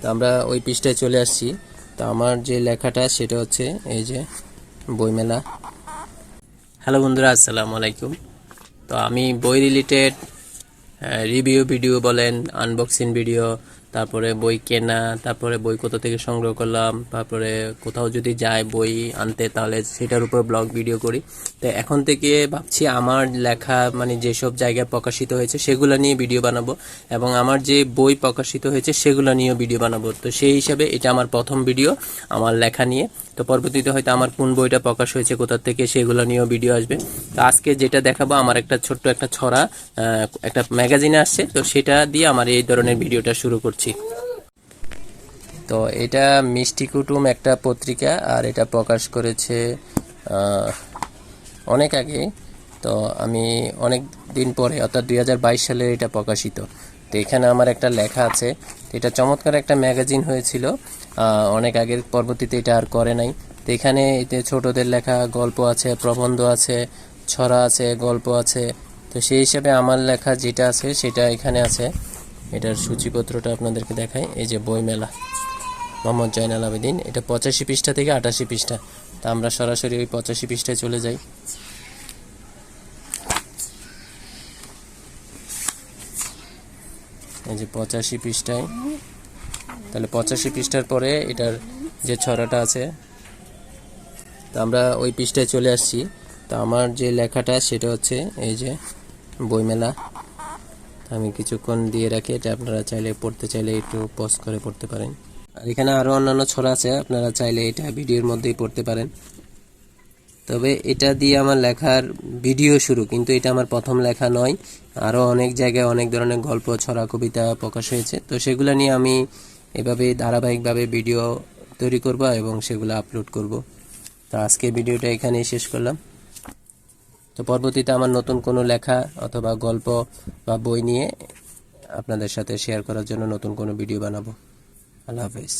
তো আমরা ওই পৃষ্ঠায় চলে আসছি। তো আমার যে লেখাটা, সেটা হচ্ছে এই যে বইমেলা। হ্যালো বন্ধুরা, আসসালামু আলাইকুম। তো আমি বই রিলেটেড রিভিউ ভিডিও বলেন আনবক্সিং ভিডিও তারপরে বই কেনা, তারপরে বই কোথা থেকে সংগ্রহ করলাম, তারপরে কোথাও যদি যাই বই আনতে, তাহলে সেটার উপর ব্লগ ভিডিও করি। তো এখন থেকে ভাবছি আমার লেখা মানে যেসব জায়গায় প্রকাশিত হয়েছে, সেগুলো নিয়ে ভিডিও বানাবো এবং আমার যে বই প্রকাশিত হয়েছে, সেগুলো নিয়েও ভিডিও বানাবো। তো সেই হিসাবে এটা আমার প্রথম ভিডিও আমার লেখা নিয়ে। তো পরবর্তীতে হয়তো আমার কোন বইটা প্রকাশ হয়েছে, কোথা থেকে, সেগুলো নিয়েও ভিডিও আসবে। তো আজকে যেটা দেখাবো, আমার একটা ছোট্ট একটা ছড়া একটা ম্যাগাজিনে আসছে। তো সেটা দিয়ে আমার এই ধরনের ভিডিওটা শুরু করছি। তো এটা মিষ্টি কুটুম একটা পত্রিকা, আর এটা প্রকাশ করেছে অনেক আগে। তো আমি অনেক দিন পরে, অর্থাৎ দুই হাজার বাইশ সালে এটা প্রকাশিত। তো এখানে আমার একটা লেখা আছে, এটা চমৎকার একটা ম্যাগাজিন হয়েছিল। অনেক আগের পরবর্তীতে এটা আর করে নাই। তো এখানে এতে ছোটদের লেখা গল্প আছে, প্রবন্ধ আছে, ছড়া আছে, গল্প আছে। তো সেই হিসাবে আমার লেখা যেটা আছে, সেটা এখানে আছে। এটার সূচিপত্রটা আপনাদেরকে দেখাই। এই যে বইমেলা, মোহাম্মদ জয়নাল আবেদিন। এটা পঁচাশি পৃষ্ঠা থেকে আটাশি পৃষ্ঠা। তা আমরা সরাসরি ওই পঁচাশি পৃষ্ঠায় চলে যাই। এই যে পঁচাশি পৃষ্ঠায়। তাহলে পঁচাশি পৃষ্ঠার পরে এটার যে ছড়াটা আছে, তা আমরা ওই পৃষ্ঠায় চলে আসছি। তা আমার যে লেখাটা, সেটা হচ্ছে এই যে বইমেলা। আমি কিছুক্ষণ দিয়ে রাখি, এটা আপনারা চাইলে পড়তে চাইলে একটু পজ করে পড়তে পারেন। আর এখানে আরও অন্যান্য ছড়া আছে, আপনারা চাইলে এটা ভিডিওর মধ্যেই পড়তে পারেন। তবে এটা দিয়ে আমার লেখার ভিডিও শুরু, কিন্তু এটা আমার প্রথম লেখা নয়। আরও অনেক জায়গায় অনেক ধরনের গল্প, ছড়া, কবিতা প্রকাশ হয়েছে। তো সেগুলো নিয়ে আমি এভাবে ধারাবাহিকভাবে ভিডিও তৈরি করব এবং সেগুলো আপলোড করব। তো আজকে ভিডিওটা এখানেই শেষ করলাম। তো পরবর্তীতে আমার নতুন কোনো লেখা অথবা গল্প বা বই নিয়ে আপনাদের সাথে শেয়ার করার জন্য নতুন কোনো ভিডিও বানাবো। আল্লাহ হাফেজ।